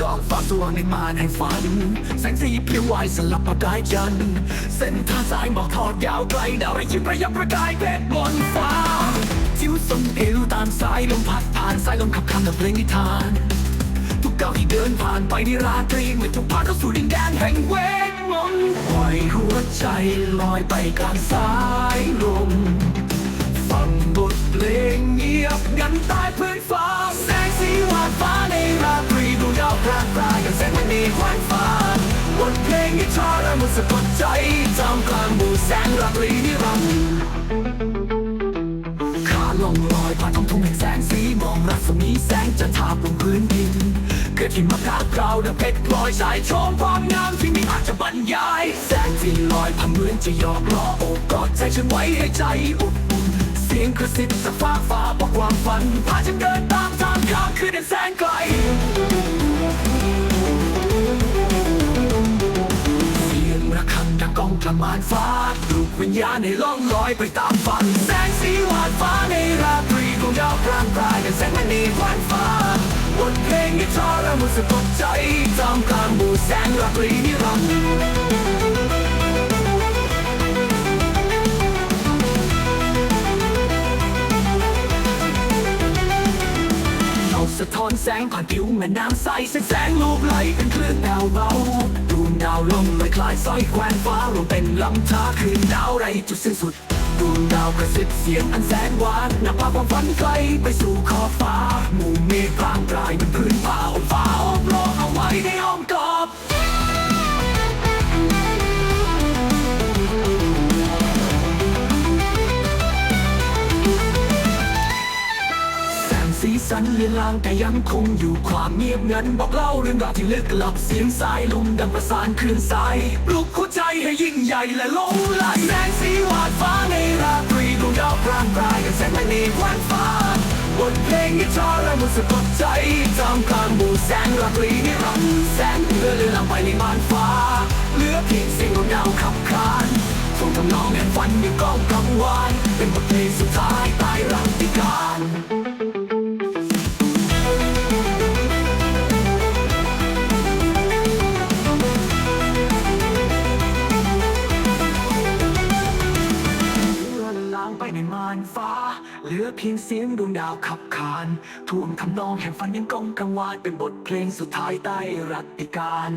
จอกฟ้าสว่างในมานแห่งฝัน แสงสีเพลียวไหวสลับประกายจัน เส้นทางสายหมอกทอดยาวไกลดาวไรยิบระยับประกายเพชรบนฟ้าจิวสนเอวตามสายลมพัดผ่านสายลมขับคำดับเพลงนิทาน ทุกก้าวที่เดินผ่านไปในราตรีเหมือนทุกผ่านเข้าสู่ดินแดนแห่งเวทมนต์ปล่อยหัวใจลอยไปกลางสายลม สงมันควันฟ้าบทเพลงที่ทอระมุนสะกดใจจำกลางหมู่แสงราตรีนิรันดร์ขาล่องลอยผ่านท้องทุ่งแห่งแสงสีมองรัศมีแสงจันทาบนพื้นดิน เกิดที่มากาเกราวดังเพชรพลอยสายชมความงามที่ไมีอาจจะบรรยาย แสงที่ลอยผ่านเหมือนจะหยอกล้อโอบกอดใจฉันไว้ให้ใจอบอุ่นเสียงกระซิบจากฟ้าฟ้าบอกความฝันพาฉันเดินตามทางข้ามคืนแดนแสนไกล มานฟ้าปลุกวิญญาณให้ล่องลอยไปตามฝัน แสงสีวาดฟ้าในราตรีดวงดาวพร่างพรายดังแสงมณีควันฟ้าบทเพลงที่ทอระมุสะกดใจจำกลางหมู่แสงราตรีนิรันดร์เอาสะท้อนแสงผ่านผิวแม่น้ำใสแสงแสงลูบไหลเป็นคลื่นดาวเบา ดวงดาวลมลอยคลายสร้อยแควนฟ้ารวมเป็นลำธารคืนดาวไรจุดสิ้นสุดดวงดาวกระซิบเสียงอันแสนหวานนำพาความฝันไกลไปสู่ขอบฟ้าหมู่เมฆพางกลายบนพื้นฟ้า สีสันเลือนลางแต่ยังคงอยู่ความเงียบงันบอกเล่าเรื่องราวที่ลึกลับเสียงสายลมดังประสานคลื่นสายปลุกหัวใจให้ยิ่งใหญ่และลงไหลแสงสีวาดฟ้าในราตรีดวงดาวพร่างพรายกับแสงมณีควันฟ้าบทเพลงที่ทอระมุนสะกดใจจำกลางหมู่แสงราตรีนิรันดร์แสงเลื่อนเลือนลางไปในม่านฟ้าเหลือเพียงเสียงดวงดาวขับขานส่งทำนองแห่งฝันยังก้องกังวานเป็นบทเพลงสุดท้าย ในม่านฟ้า เหลือเพียงเสียงดวงดาวขับขานท่วงทำนองแห่งฝันยังก้องกังวานเป็นบทเพลงสุดท้ายใต้รัตติการ